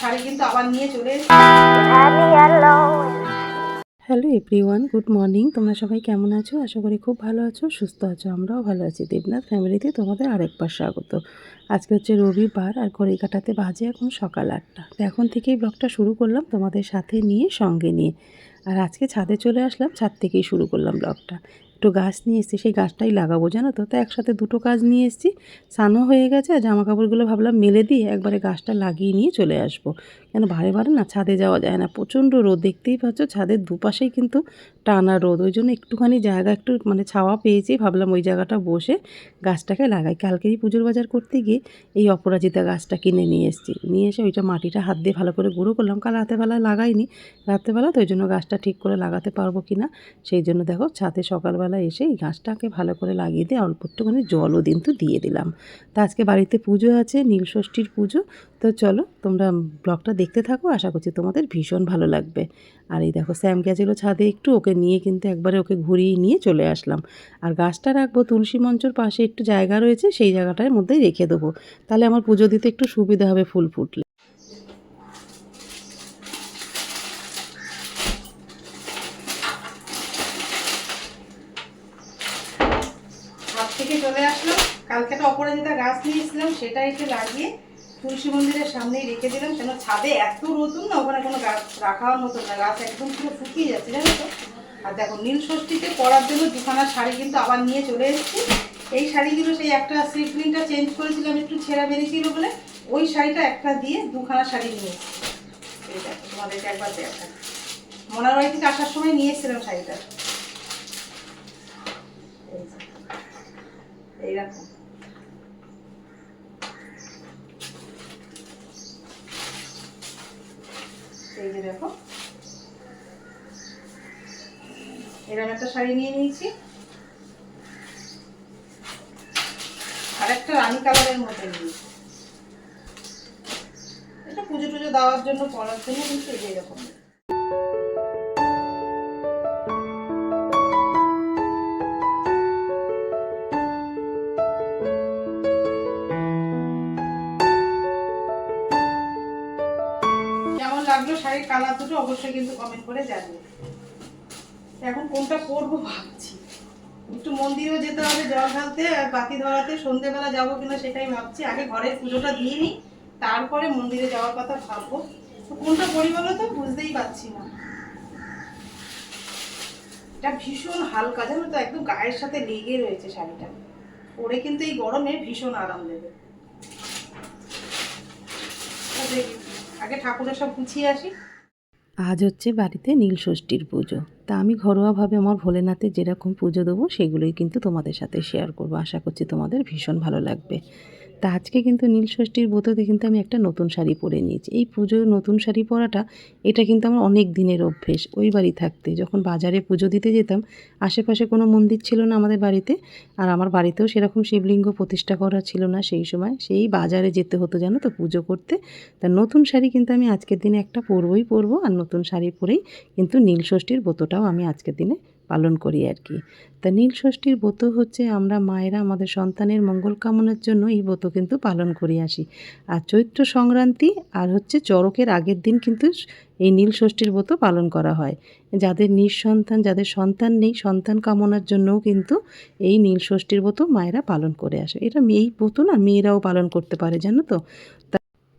শাড়ি কিন্তু আবার নিয়ে চলে হ্যালো এভরিওয়ান গুড মর্নিং তোমরা সবাই কেমন আছো? আশা করি খুব ভালো আছো, সুস্থ আছো, আমরাও ভালো আছি। দেবনাথ ফ্যামিলিতে তোমাদের আরেকবার স্বাগত। আজকে হচ্ছে রবিবার আর ঘড়ি কাটাতে বাজে এখন সকাল আটটা। তো এখন থেকেই ব্লগটা শুরু করলাম তোমাদের সাথে নিয়ে, সঙ্গে নিয়ে। আর আজকে ছাদে চলে আসলাম, ছাদ থেকেই শুরু করলাম ব্লগটা। একটু গাছ নিয়ে এসেছি, সেই গাছটাই লাগাবো, জানো তো? তো একসাথে দুটো কাজ নিয়ে এসেছি, স্নানও হয়ে গেছে, আর জামা কাপড়গুলো ভাবলাম মেলে দিয়ে একবারে গাছটা লাগিয়ে নিয়ে চলে আসব। কেন বারে বারে না ছাদে যাওয়া যায় না? প্রচণ্ড রোদ, দেখতেই পাচ্ছ ছাদের দুপাশেই কিন্তু টানা রোদ। ওই জন্য একটুখানি জায়গা একটু মানে ছাওয়া পেয়েছি। ভাবলাম ওই জায়গাটা বসে গাছটাকে লাগাই। কালকেই পুজোর বাজার করতে গিয়ে এই অপরাজিতা গাছটা কিনে নিয়ে এসেছি। নিয়ে এসে ওইটা মাটিটা হাত দিয়ে ভালো করে গুঁড়ো করলাম। কাল রাতেবেলা লাগাইনি। রাত্রেবেলা তো ওই জন্য গাছটা ঠিক করে লাগাতে পারব কি না সেই জন্য দেখো ছাদে সকালবেলা এসে এই গাছটাকে ভালো করে লাগিয়ে দিয়ে অল্প একটুখানি জলও কিন্তু দিয়ে দিলাম। তা আজকে বাড়িতে পুজো আছে নীলষষ্ঠীর পুজো। তো চলো, তোমরা ব্লগটা দেখতে থাকো, আশা করছি তোমাদের ভীষণ ভালো লাগবে। আর এই দেখো, স্যাম গেছিল ছাদে একটু ওকে নিয়ে কিন্তু একবারে ওকে ঘুরিয়ে নিয়ে চলে আসলাম। আর গাছটা রাখব তুলসী মঞ্চর পাশে, একটু জায়গা রয়েছে, সেই জায়গাটার মধ্যেই রেখে দেবো। তাহলে আমার পুজো দিতে একটু সুবিধা হবে ফুল ফুটলে। থেকে চলে আসলাম। কালকে একটা অপরাজিতা গাছ নিয়ে এসেছিলাম, সেটা একটু লাগিয়ে তুলসী মন্দিরের সামনেই রেখে দিলাম, কেন ছাদে এত রোদুন না, ওখানে কোনো গাছ রাখার মতো না, গাছ একদম পুরো শুকিয়ে যাচ্ছে, জানো তো? আর দেখো, নীল ষষ্ঠীতে পরার জন্য দুখানা শাড়ি কিন্তু আবার নিয়ে চলে এসেছি। এই শাড়িগুলো সেই একটা স্লিপলিনটা চেঞ্জ করেছিলাম, একটু ছেঁড়া বেরিয়েছিল বলে, ওই শাড়িটা একটা দিয়ে দুখানা শাড়ি নিয়ে এই দেখো, তোমাদেরকে একবার দেখা মনার থেকে আসার সময় নিয়ে এসেছিলাম শাড়িটা। এইরকম এই যে দেখো। এরকম একটা শাড়ি নিয়ে নিয়েছি। আর একটা রানী কালারের মধ্যে নিয়েছি। এটা পুজো টুজো দেওয়ার জন্য পরার জন্য কিন্তু এই যে এরকম। শাড়ির অবশ্যই কিন্তু কমেন্ট করে জানবে এখন কোনটা পরবো ভাবছি। একটু মন্দিরেও যেতে হবে, জল ঢালতে, আর বাতি ধরাতে, সন্ধেবেলা যাব কিনা সেটাই ভাবছি। আগে ঘরের পুজোটা দিয়ে নিই, তারপরে মন্দিরে যাওয়ার কথা ভাববো। কোনটা পরি বলো তো? বুঝতেই পারছি না। এটা ভীষণ হালকা, জানো তো? একদম গায়ের সাথে লেগে রয়েছে শাড়িটা। পরে কিন্তু এই গরমে ভীষণ আরাম দেবে। আগে ঠাকুরের সব গুছিয়ে আসি। আজ হচ্ছে বাড়িতে নীল ষষ্ঠীর পুজো। তা আমি ঘরোয়াভাবে আমার ভোলেনাথে যেরকম পুজো দেবো, সেগুলোই কিন্তু তোমাদের সাথে শেয়ার করব। আশা করছি তোমাদের ভীষণ ভালো লাগবে। তা আজকে কিন্তু নীল ষষ্ঠীর ব্রততে কিন্তু আমি একটা নতুন শাড়ি পরে নিয়েছি। এই পুজোর নতুন শাড়ি পরাটা, এটা কিন্তু আমার অনেক দিনের অভ্যেস, ওই বাড়ি থাকতে। যখন বাজারে পুজো দিতে যেতাম, আশেপাশে কোনো মন্দির ছিল না আমাদের বাড়িতে, আর আমার বাড়িতেও সেরকম শিবলিঙ্গ প্রতিষ্ঠা করা ছিল না সেই সময়। সেই বাজারে যেতে হতো জানো তো পুজো করতে। তা নতুন শাড়ি কিন্তু আমি আজকের দিনে একটা পরবই পরবো, আর নতুন শাড়ি পরেই কিন্তু নীল ষষ্ঠীর ব্রতটাও আমি আজকের দিনে পালন করি আর কি। তা নীল ষষ্ঠীর ব্রত হচ্ছে আমরা মায়েরা আমাদের সন্তানের মঙ্গল কামনার জন্য এই ব্রত কিন্তু পালন করে আসি। আর চৈত্র সংক্রান্তি আর হচ্ছে চরকের আগের দিন কিন্তু এই নীল ষষ্ঠীর ব্রত পালন করা হয়। যাদের নিঃসন্তান, যাদের সন্তান নেই, সন্তান কামনার জন্যও কিন্তু এই নীল ষষ্ঠীর ব্রত মায়েরা পালন করে আসে। এটা এই ব্রত না, মেয়েরাও পালন করতে পারে, জানো তো?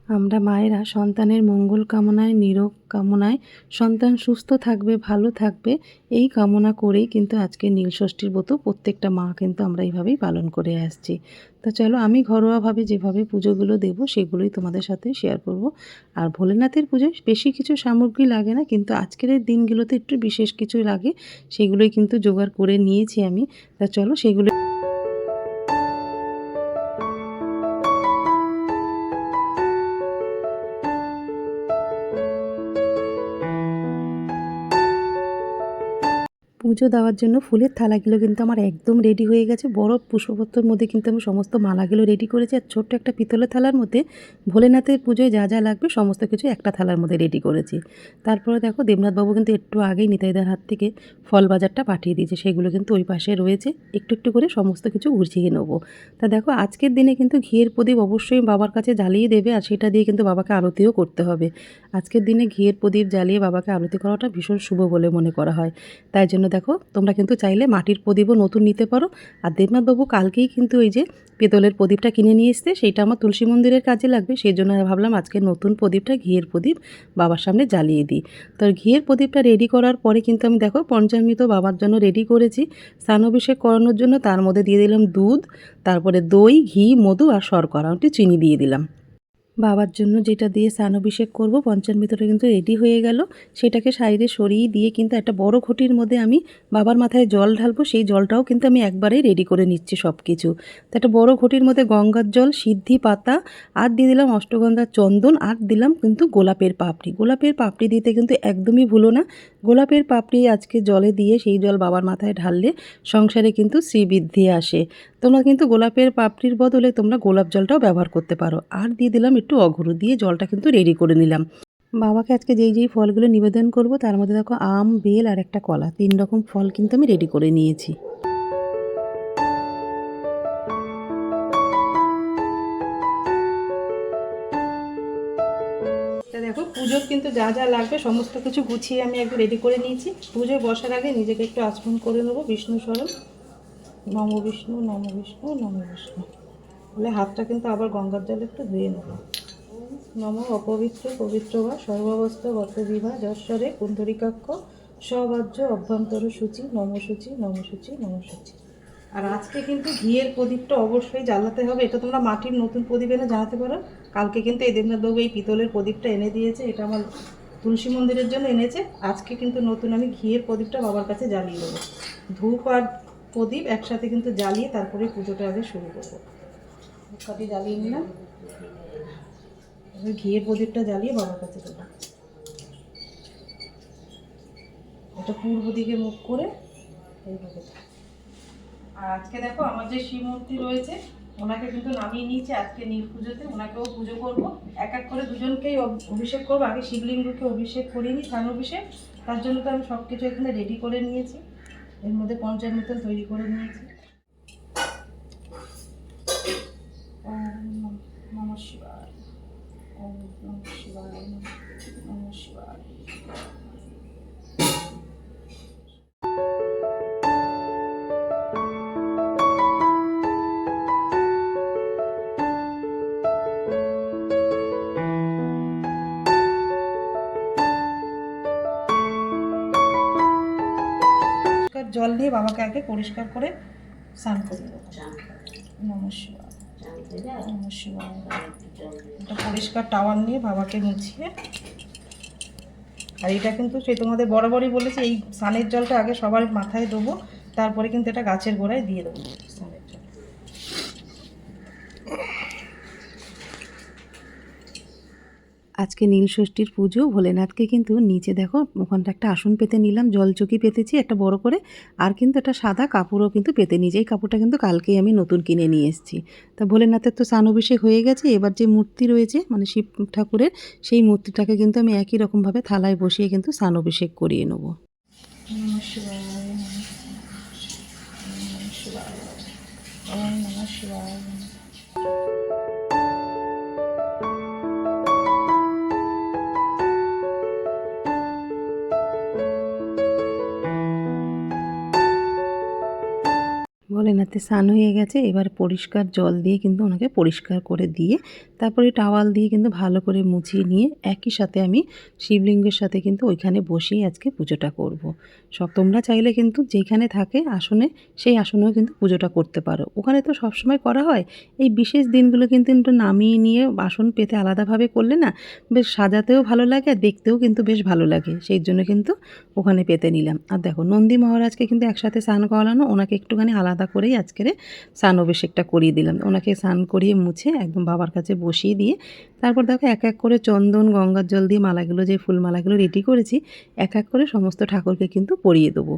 আমরা মায়েরা সন্তানের মঙ্গল কামনায়, নিরোগ কামনায়, সন্তান সুস্থ থাকবে, ভালো থাকবে, এই কামনা করেই কিন্তু আজকে নীলষষ্ঠীর ব্রত প্রত্যেকটা মা কিন্তু আমরা এইভাবেই পালন করে আসছি। তো চলো আমি ঘরোয়াভাবে যেভাবে পুজোগুলো দেবো সেগুলোই তোমাদের সাথে শেয়ার করব। আর ভোলেনাথের পুজোয় বেশি কিছু সামগ্রী লাগে না, কিন্তু আজকের দিনগুলোতে একটু বিশেষ কিছু লাগে, সেগুলোই কিন্তু জোগাড় করে নিয়েছি আমি। তা চলো সেগুলো পুজো দেওয়ার জন্য ফুলের থালাগুলো কিন্তু আমার একদম রেডি হয়ে গেছে। বড় পুষ্পপত্রর মধ্যে কিন্তু আমি সমস্ত মালাগুলো রেডি করেছি আর ছোট্ট একটা পিতলের থালার মধ্যে ভোলেনাথের পুজোয় যা যা লাগবে সমস্ত কিছু একটা থালার মধ্যে রেডি করেছি। তারপরে দেখো দেবনাথবাবু কিন্তু একটু আগেই নিতাইদার হাত থেকে ফল বাজারটা পাঠিয়ে দিয়েছে। সেগুলো কিন্তু ওই পাশে রয়েছে। একটু একটু করে সমস্ত কিছু গুছিয়ে নেব। তা দেখো, আজকের দিনে কিন্তু ঘিয়ের প্রদীপ অবশ্যই বাবার কাছে জ্বালিয়ে দেবে আর সেটা দিয়ে কিন্তু বাবাকে আরতিও করতে হবে। আজকের দিনে ঘিয়ের প্রদীপ জ্বালিয়ে বাবাকে আরতি করাটা ভীষণ শুভ বলে মনে করা হয়। তাই জন্য দেখো তোমরা কিন্তু চাইলে মাটির প্রদীপও নতুন নিতে পারো। আর দেবনাথবাবু কালকেই কিন্তু এই যে পেতলের প্রদীপটা কিনে নিয়ে এসছে, সেইটা আমার তুলসী মন্দিরের কাজে লাগবে। সেই জন্য ভাবলাম আজকে নতুন প্রদীপটা ঘিয়ের প্রদীপ বাবার সামনে জ্বালিয়ে দিই। তো ঘিয়ের প্রদীপটা রেডি করার পরে কিন্তু আমি দেখো, পঞ্চামৃত বাবার জন্য রেডি করেছি। স্নানাভিষেক করানোর জন্য তার মধ্যে দিয়ে দিলাম দুধ, তারপরে দই, ঘি, মধু আর শর্করা। চিনি দিয়ে দিলাম। বাবার জন্য যেটা দিয়ে স্নানাভিষেক করব ভিতরে কিন্তু রেডি হয়ে গেল। সেটাকে সাইডে সরিয়ে দিয়ে কিন্তু একটা বড় ঘটির মধ্যে আমি বাবার মাথায় জল ঢালবো, সেই জলটাও কিন্তু আমি একবারেই রেডি করে নিচ্ছি সব কিছু তো একটা বড় ঘটির মধ্যে গঙ্গার জল, সিদ্ধি পাতা, আর দিয়ে দিলাম অষ্টগন্ধার চন্দন, আর দিলাম কিন্তু গোলাপের পাপড়ি। গোলাপের পাপড়ি দিতে কিন্তু একদমই ভুলো না। গোলাপের পাপড়ি আজকে জলে দিয়ে সেই জল বাবার মাথায় ঢাললে সংসারে কিন্তু শ্রীবৃদ্ধি আসে। তোমরা কিন্তু গোলাপের পাপড়ির বদলে তোমরা গোলাপ জলটাও ব্যবহার করতে পারো। আর দিয়ে দিলাম একটু অঘরু, দিয়ে জলটা কিন্তু রেডি করে নিলাম। বাবাকে আজকে যেই যেই ফলগুলো নিবেদন করব, তার মধ্যে দেখো আম, বেল আর একটা কলা। তিন রকম ফল কিন্তু আমি রেডি করে নিয়েছি। পুজোর কিন্তু যা যা লাগবে, সমস্ত কিছু গুছিয়ে আমি একটু রেডি করে নিয়েছি। পুজোয় বসার আগে নিজেকে একটু আচরণ করে নেব। বিষ্ণু স্মরণ নম বিষ্ণু নম বিষ্ণু নম বিষ্ণু। বলে হাতটা কিন্তু আবার গঙ্গার জলে একটু ধুয়ে নেব। নম অপবিত্র, পবিত্র বা সর্বাবস্থ গত বিভা যশ্বরে কুণ্ডরিকাক্ষ সবাজ্য অভ্যন্তর সূচি, নম সূচি নম সূচি নম সূচি। আর আজকে কিন্তু ঘিয়ের প্রদীপটা অবশ্যই জ্বালাতে হবে। এটা তোমরা মাটির নতুন প্রদীপ এনে জ্বালাতে পারো। কালকে কিন্তু এই দেবনাথবাবু এই পিতলের প্রদীপটা এনে দিয়েছে, এটা আমার তুলসী মন্দিরের জন্য এনেছে। আজকে কিন্তু নতুন আমি ঘিয়ের প্রদীপটা বাবার কাছে জ্বালিয়ে দেবো। ধূপ আর প্রদীপ একসাথে কিন্তু জ্বালিয়ে তারপরে পুজোটা আগে শুরু করব। ধূপকাঠি জ্বালিয়ে নিলাম। ঘিয়ের প্রদীপটা জ্বালিয়ে বাবার কাছে দেবো। এটা পূর্ব দিকে মুখ করে এইভাবে আর আজকে দেখো আমার যে শিব মূর্তি রয়েছে ওনাকে কিন্তু নামিয়ে নিয়েছি আজকে নীল পুজোতে। ওনাকেও পুজো করব। এক এক করে দুজনকেই অভিষেক করব। আগে শিবলিঙ্গকে অভিষেক করিনি স্নান অভিষেক তার জন্য তো আমি সব কিছু এখানে রেডি করে নিয়েছি। এর মধ্যে পঞ্চামৃত তৈরি করে নিয়েছি। ওম নম- নমঃ শিবায়। ওম শিবায়। নমঃ শিবায়। দিয়ে বাবাকে আগে পরিষ্কার করে স্নান করে দেবো একটা পরিষ্কার টাওয়াল নিয়ে বাবাকে মুছিয়ে। আর এটা কিন্তু সে তোমাদের বরাবরই বলেছে, এই স্নানের জলটা আগে সবার মাথায় দেবো, তারপরে কিন্তু এটা গাছের গোড়ায় দিয়ে দেবো স্নানের জল আজকে নীল ষষ্ঠীর পুজো, ভোলেনাথকে কিন্তু নিচে দেখো, ওখানটা একটা আসন পেতে নিলাম, জলচকি পেতেছি একটা বড় করে, আর কিন্তু একটা সাদা কাপড়ও কিন্তু পেতে নিয়েছি এই কাপড়টা কিন্তু কালকেই আমি নতুন কিনে নিয়ে এসেছি। তা ভোলেনাথের তো স্নান অভিষেক হয়ে গেছে, এবার যে মূর্তি রয়েছে মানে শিব ঠাকুরের, সেই মূর্তিটাকে কিন্তু আমি একই রকমভাবে থালায় বসিয়ে কিন্তু স্নান অভিষেক করিয়ে নেব। নমঃ ভোলেনাথে স্নান হয়ে গেছে, এবার পরিষ্কার জল দিয়ে কিন্তু ওনাকে পরিষ্কার করে দিয়ে, তারপরে টাওয়াল দিয়ে কিন্তু ভালো করে মুছিয়ে নিয়ে, একই সাথে আমি শিবলিঙ্গের সাথে কিন্তু ওইখানে বসেই আজকে পুজোটা করব। সব তোমরা চাইলে কিন্তু যেখানে থাকে আসনে, সেই আসনেও কিন্তু পুজোটা করতে পারো ওখানে তো সবসময় করা হয়, এই বিশেষ দিনগুলো কিন্তু একটু নামিয়ে নিয়ে আসন পেতে আলাদাভাবে করলে না, বেশ সাজাতেও ভালো লাগে আর দেখতেও কিন্তু বেশ ভালো লাগে, সেই জন্য কিন্তু ওখানে পেতে নিলাম আর দেখো, নন্দী মহারাজকে কিন্তু একসাথে স্নান করানো, ওনাকে একটুখানি আলাদা করেই আজকের স্নান অভিষেকটা করিয়ে দিলাম। ওনাকে স্নান করিয়ে মুছে একদম বাবার কাছে বসিয়ে দিয়ে তারপর দেখো এক এক করে চন্দন, গঙ্গার জল দিয়ে মালাগুলো, যে ফুলমালাগুলো রেডি করেছি, এক এক করে সমস্ত ঠাকুরকে কিন্তু পরিয়ে দেবো।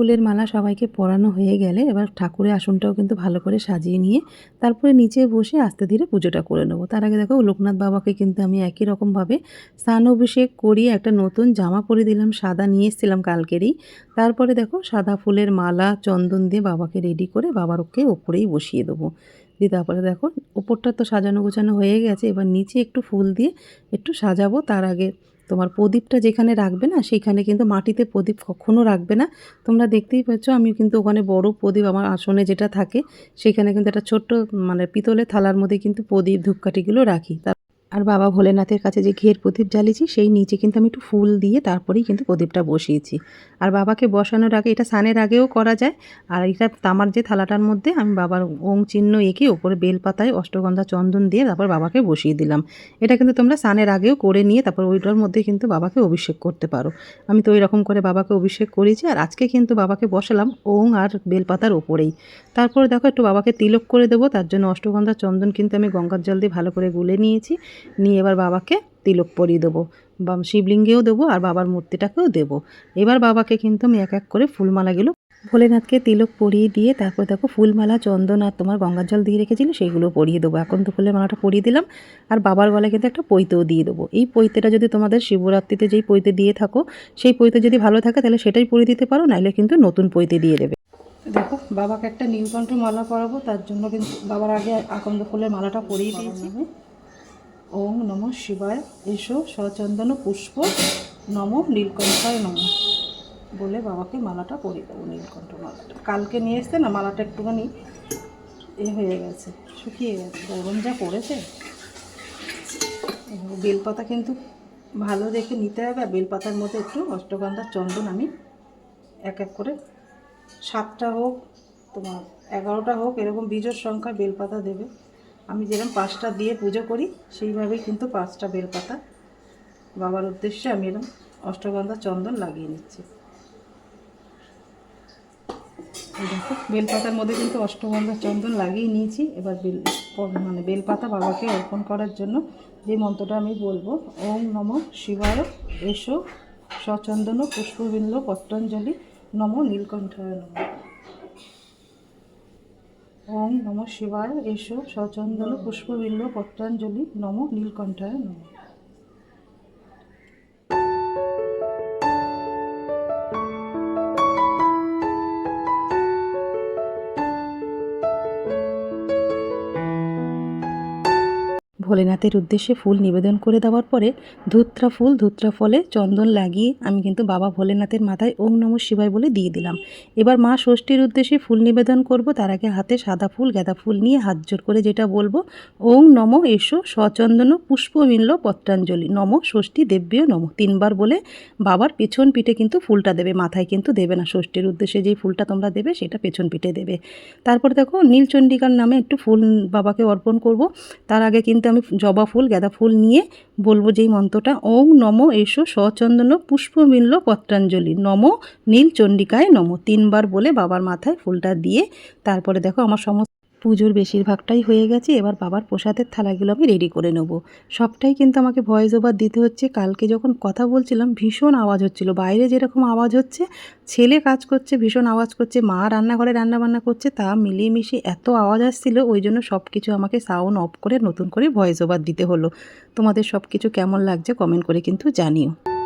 ফুলের মালা সবাইকে পরানো হয়ে গেলে এবার ঠাকুরের আসনটাও কিন্তু ভালো করে সাজিয়ে নিয়ে তারপরে নিচে বসে আস্তে ধীরে পুজোটা করে নেব। তার আগে দেখো লোকনাথ বাবাকে কিন্তু আমি একই রকমভাবে স্নান অভিষেক করিয়ে একটা নতুন জামা পরে দিলাম, সাদা নিয়ে এসেছিলাম কালকেরই। তারপরে দেখো সাদা ফুলের মালা, চন্দন দিয়ে বাবাকে রেডি করে বাবার ওকে ওপরেই বসিয়ে দেবো। দিয়ে তারপরে দেখো ওপরটা তো সাজানো গোছানো হয়ে গেছে, এবার নিচে একটু ফুল দিয়ে একটু সাজাবো। তার আগে তোমার প্রদীপটা যেখানে রাখবে না সেইখানে কিন্তু মাটিতে প্রদীপ কখনও রাখবে না। তোমরা দেখতেই পাচ্ছ আমি কিন্তু ওখানে বড় প্রদীপ আমার আসনে যেটা থাকে, সেখানে কিন্তু একটা ছোট্ট মানে পিতলের থালার মধ্যে কিন্তু প্রদীপ ধূপকাঠিগুলো রাখি। তার আর বাবা ভোলেনাথের কাছে যে ঘের প্রদীপ জ্বালিয়েছি, সেই নিচে কিন্তু আমি একটু ফুল দিয়ে তারপরেই কিন্তু প্রদীপটা বসিয়েছি। আর বাবাকে বসানোর আগে, এটা স্নানের আগেও করা যায়, আর এটা তামার যে থালাটার মধ্যে আমি বাবার ওং চিহ্ন এঁকে ওপরে বেলপাতায় অষ্টগন্ধা চন্দন দিয়ে তারপর বাবাকে বসিয়ে দিলাম। এটা কিন্তু তোমরা স্নানের আগেও করে নিয়ে তারপর ওইটার মধ্যে কিন্তু বাবাকে অভিষেক করতে পারো। আমি তো ওই রকম করে বাবাকে অভিষেক করেছি, আর আজকে কিন্তু বাবাকে বসালাম ওং আর বেলপাতার ওপরেই। তারপরে দেখো একটু বাবাকে তিলক করে দেবো, তার জন্য অষ্টগন্ধা চন্দন কিন্তু আমি গঙ্গার জল দিয়ে ভালো করে গুলে নিয়েছি। নিয়ে এবার বাবাকে তিলক পরিয়ে দেবো। বা শিবলিঙ্গেও দেবো আর বাবার মূর্তিটাকেও দেবো। এবার বাবাকে কিন্তু আমি এক এক করে ফুলমালাগুলো ভোলেনাথকে তিলক পরিয়ে দিয়ে তারপর দেখো ফুলমালা, চন্দন আর তোমার গঙ্গার জল দিয়ে রেখেছিল সেইগুলো পরিয়ে দেবো। এখন তো ফুলের মালাটা পরিয়ে দিলাম আর বাবার গলায় কিন্তু একটা পৈতেও দিয়ে দেবো। এই পৈতেটা যদি তোমাদের শিবরাত্রিতে যেই পৈতে দিয়ে থাকো, সেই পৈতে যদি ভালো থাকে তাহলে সেটাই পরিয়ে দিতে পারো, নাইলে কিন্তু নতুন পৈতে দিয়ে দেবে। দেখো, বাবাকে একটা নীলকণ্ঠ মালা পরাবো, তার জন্য কিন্তু বাবার আগে আকন্দ ফুলের মালাটা পরিয়ে দিয়েছি। ওম নম শিবায়। এসো সচন্দন পুষ্প। নম নীলকণ্ঠায় নম। বলে বাবাকে মালাটা পরিয়ে দেবো নীলকণ্ঠ মালাটা। কালকে নিয়ে এসতে না, মালাটা একটুখানি এ হয়ে গেছে, শুকিয়ে গেছে। গরম যা পড়েছে। বেলপাতা কিন্তু ভালো দেখে নিতে হবে, আর বেলপাতার মধ্যে একটু অষ্টগন্ধার চন্দন আমি এক এক করে সাতটা হোক, তোমার এগারোটা হোক, এরকম বীজের সংখ্যা বেলপাতা দেবে। আমি যেরকম পাঁচটা দিয়ে পুজো করি, সেইভাবেই কিন্তু পাঁচটা বেলপাতা। বাবার উদ্দেশ্যে আমি এরকম অষ্টগন্ধা চন্দন লাগিয়ে নিচ্ছি। দেখো, বেলপাতার মধ্যে কিন্তু অষ্টগন্ধা চন্দন লাগিয়ে নিয়েছি। এবার বেল মানে বেলপাতা বাবাকে অর্পণ করার জন্য যে মন্ত্রটা আমি বলব, ওম নম শিবায় এসো, সচন্দন পুষ্পবিন্দ পত্রাঞ্জলি নম নীলকণ্ঠায় নম। ওম নম শিবায় এসো সচন্দন পুষ্পবিল্ল পত্রাঞ্জলি নম নীলকণ্ঠায় নম ভোলেনাথের উদ্দেশ্যে ফুল নিবেদন করে দেওয়ার পরে ধুত্রা ফুল, ধুত্রা ফলে চন্দন লাগিয়ে আমি কিন্তু বাবা ভোলেনাথের মাথায় ওম নম শিবায় বলে দিয়ে দিলাম। এবার মা ষষ্ঠীর উদ্দেশ্যে ফুল নিবেদন করব, তার আগে হাতে সাদা ফুল, গাঁদা ফুল নিয়ে হাত জোর করে যেটা বলব, ওং নম এসো সচন্দন পুষ্পমিল্ল পত্রাঞ্জলি, নম ষষ্ঠী দেব্যও নম, তিনবার বলে বাবার পেছন পিঠে কিন্তু ফুলটা দেবে, মাথায় কিন্তু দেবে না। ষষ্ঠীর উদ্দেশ্যে যেই ফুলটা তোমরা দেবে, সেটা পেছন পিঠে দেবে। তারপর দেখো নীলচণ্ডিকার নামে একটু ফুল বাবাকে অর্পণ করব, তার আগে কিন্তু আমি জবা ফুল, গাঁদা ফুল নিয়ে বলব যেই মন্ত্রটা। ওং নম, এসো, সচন্দন পুষ্পমিল্ল পত্রাঞ্জলি। নম, নীল চণ্ডিকায় নম। তিনবার বলে বাবার মাথায় ফুলটা দিয়ে তারপরে দেখো আমার সমস্ত পুজোর বেশিরভাগটাই হয়ে গেছে, এবার বাবার প্রসাদের থালাগুলো আমি রেডি করে নেব। সবটাই কিন্তু আমাকে ভয়েস ওভার দিতে হচ্ছে। কালকে যখন কথা বলছিলাম, ভীষণ আওয়াজ হচ্ছিল। বাইরে যেরকম আওয়াজ হচ্ছে, ছেলে কাজ করছে, ভীষণ আওয়াজ করছে, মা রান্নাঘরে রান্নাবান্না করছে, তা মিলিয়ে মিশিয়ে এত আওয়াজ আসছিল, ওই জন্য সব কিছু আমাকে সাউন্ড অফ করে নতুন করে ভয়েস ওভার দিতে হলো। তোমাদের সব কিছু কেমন লাগছে কমেন্ট করে কিন্তু জানিও।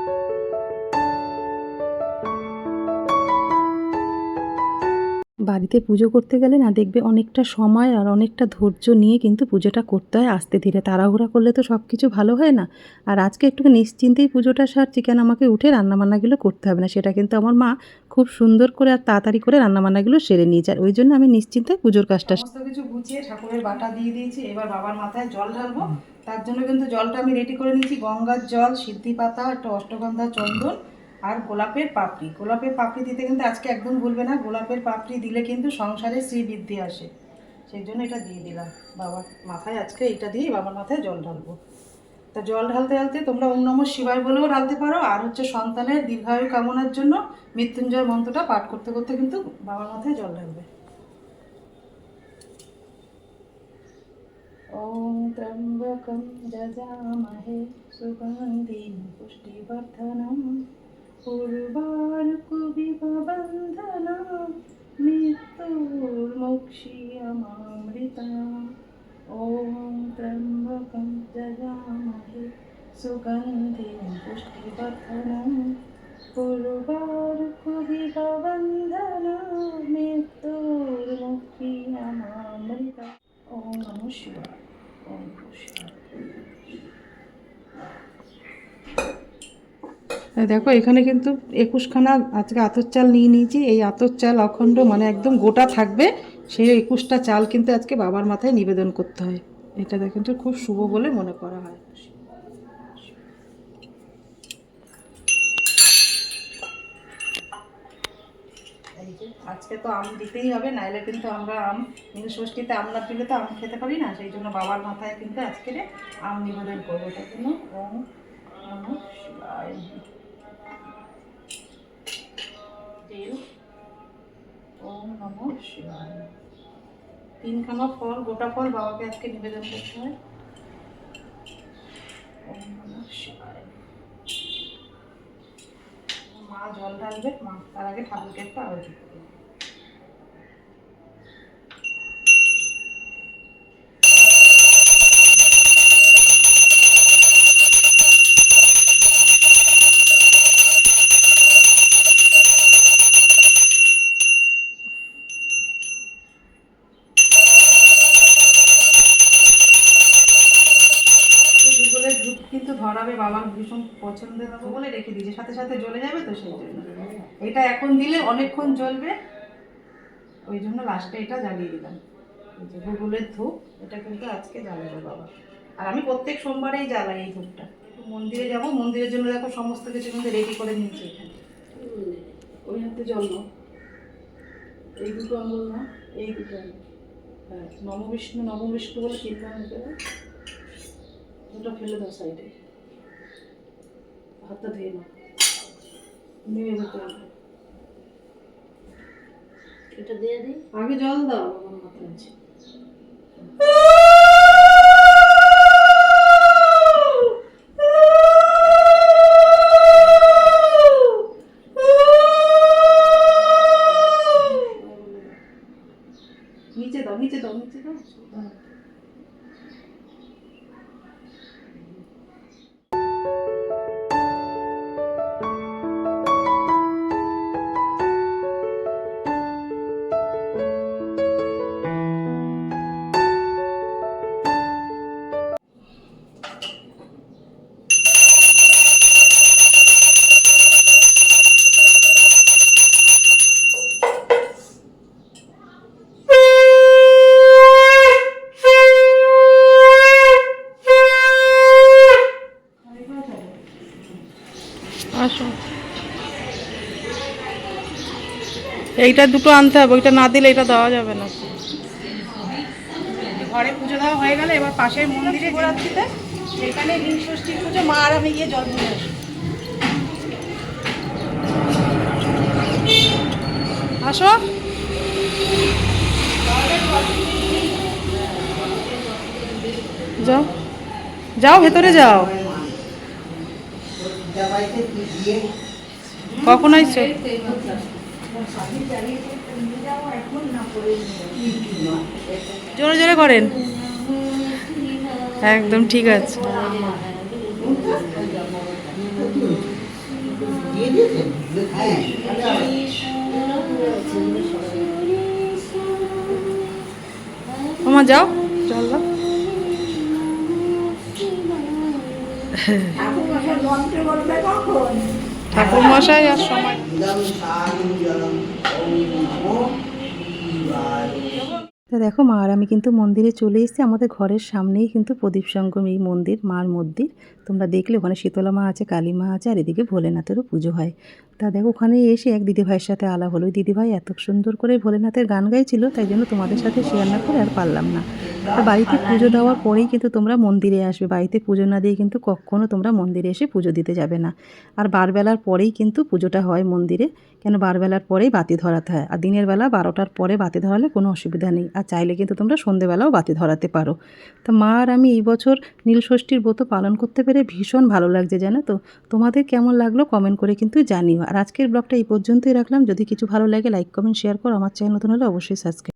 বাড়িতে পুজো করতে গেলে না দেখবে অনেকটা সময় আর অনেকটা ধৈর্য নিয়ে কিন্তু পুজোটা করতে হয় আস্তে ধীরে। তাড়াহুড়া করলে তো সব কিছু ভালো হয় না। আর আজকে একটু নিশ্চিন্তেই পুজোটা সার চিকেন আমাকে উঠে রান্নাবান্নাগুলো করতে হবে না? সেটা কিন্তু আমার মা খুব সুন্দর করে আর তাড়াতাড়ি করে রান্নাবান্নাগুলো সেরে নিয়েছে আর ওই জন্য আমি নিশ্চিন্তে পুজোর কাজটা সমস্ত কিছু গুছিয়ে ঠাকুরের বাটা দিয়ে দিয়েছি। এবার বাবার মাথায় জল ঢালবো। তার জন্য কিন্তু জলটা আমি রেডি করে নিয়েছি। গঙ্গার জল সিদ্ধি পাতা একটা অষ্টগন্ধা চন্দন আর গোলাপের পাপড়ি। গোলাপের পাপড়ি দিতে কিন্তু আজকে একদম ভুলবে না। গোলাপের পাপড়ি দিলে কিন্তু সংসারে শ্রী বৃদ্ধি আসে। সেই জন্য এটা দিয়ে দিলাম। বাবার মাথায় আজকে এটা দিয়ে বাবার মাথায় জল ঢালবো। তা জল ঢালতে ঢালতে তোমরা ওম নম শিবায় বলেও ঢালতে পারো। আর হচ্ছে সন্তানের দীর্ঘায়ু কামনার জন্য মৃত্যুঞ্জয় মন্ত্রটা পাঠ করতে করতে কিন্তু বাবার মাথায় জল ঢালবে। ওম ত্রম্বকম যজামহে সুগন্ধিম পুষ্টিবর্ধনম। পূর্বার কবিবা বন্দনা মৃত্যুর মোক্ষিয়মামৃতা ওম ত্র্যম্বকং যজামহে সুগন্ধিং পুষ্টিবর্ধনং পূর্বার কবিবা বন্দনা মৃত্যুর মোক্ষিয়মামৃতা ওম দেখো, এখানে কিন্তু একুশখানা আজকে আতর চাল নিয়ে নিয়েছি। এই আতর চাল অখণ্ড মানে একদম গোটা থাকবে। সেই একুশটা চাল কিন্তু আজকে বাবার মাথায় নিবেদন করতে হয়। এটা দেখেন তো খুব শুভ বলে মনে করা হয়। আজকে তো আম দিতেই হবে, নাইলে কিন্তু আমরা আম নীল ষষ্ঠীতে আম না দিলে তো আম খেতে পারি না। সেই জন্য বাবার মাথায় কিন্তু আজকে আম নিবেদন করব। তার জন্য তেল ওম নমঃ শিবায়। তিনখানা ফল, গোটা ফল বাবাকে আজকে নিবেদন করতে হয়। ওম নমঃ শিবায়। মা জল ঢালবে, মা তার আগে ঠাকুরকে একটু আরতি করবে ভীষণ পছন্দের হবে বলে রেখে দিয়েছে, সাথে সাথে জ্বলে যাবে তো সেই জন্য। এটা এখন দিলে অনেকক্ষণ জ্বলবে, ওই জন্য লাস্টে এটা জ্বালিয়ে দিলাম। এই যে গুগলের ধূপ, এটা কিন্তু আজকে জ্বালাবে বাবা। আর আমি প্রত্যেক সোমবারেই জ্বালাই এই ধূপটা। মন্দিরে যাব, মন্দিরের জন্য দেখো সমস্ত কিছু কিন্তু রেডি করে নিয়েছি এখানে। ওই হাতে জল এই দুটো আঙুল না এই দুটো হ্যাঁ নববিষ্ণু নববিষ্ণু বলে তিনটা আঙুল দেবে ওটা ফেলে দাও সাইডে হাতটা ধুয়ে নাও নিয়ে যেতে হবে এটা দিয়ে দিই আগে জল দাও আমার মাথায় আছে নিচে দাও নিচে দাও নিচে দাও আসো এইটা দুটো আনতে হবে ওইটা না দিলে এটা দেওয়া যাবে না। ঘরে পুজো দেওয়া হয়ে গেলে এবার পাশের মন্দিরে শিবরাত্রিতে সেখানে নীল ষষ্ঠীর পুজো মা আর আমি গিয়ে জল আসি আসো। যাও। যাও ভেতরে যাও। কখন আইছো জোরে জোরে করেন একদম ঠিক আছে মামা যাও চল দাও ঠাকুর মশাই আর সময়। তা দেখো মা আর আমি কিন্তু মন্দিরে চলে এসেছি। আমাদের ঘরের সামনেই কিন্তু প্রদীপ সঙ্গম এই মন্দির মার মন্দির। তোমরা দেখলে ওখানে শীতলা মা আছে কালী মা আছে আর এদিকে ভোলেনাথেরও পুজো হয়। তা দেখো, ওখানে এসে এক দিদিভাইয়ের সাথে আলাপ হলো। দিদিভাই এত সুন্দর করে ভোলেনাথের গান গাইছিল, তাই জন্য তোমাদের সাথে শেয়ার না করে আর পারলাম না। তা বাড়িতে পুজো দেওয়ার পরেই কিন্তু তোমরা মন্দিরে আসবে। বাড়িতে পুজো না দিয়ে কিন্তু কখনও তোমরা মন্দিরে এসে পুজো দিতে যাবে না। আর বারবেলার পরেই কিন্তু পুজোটা হয় মন্দিরে, কেন বারবেলার পরেই বাতি ধরাতে হয়। আর দিনের বেলা বারোটার পরে বাতি ধরালে কোনো অসুবিধা নেই। আর চাইলে কিন্তু তোমরা সন্ধেবেলাও বাতি ধরাতে পারো। তা মা আর আমি এই বছর নীলষষ্ঠীর ব্রত পালন করতে পেরে ভীষণ ভালো লাগছে, জানো তো? তোমাদের কেমন লাগল কমেন্ট করে কিন্তু জানিও। আর আজকের ব্লগটা এই পর্যন্তই রাখলাম। যদি কিছু ভালো লাগে লাইক কমেন্ট শেয়ার করো। আমার চ্যানেল নতুন হলে অবশ্যই সাবস্ক্রাইব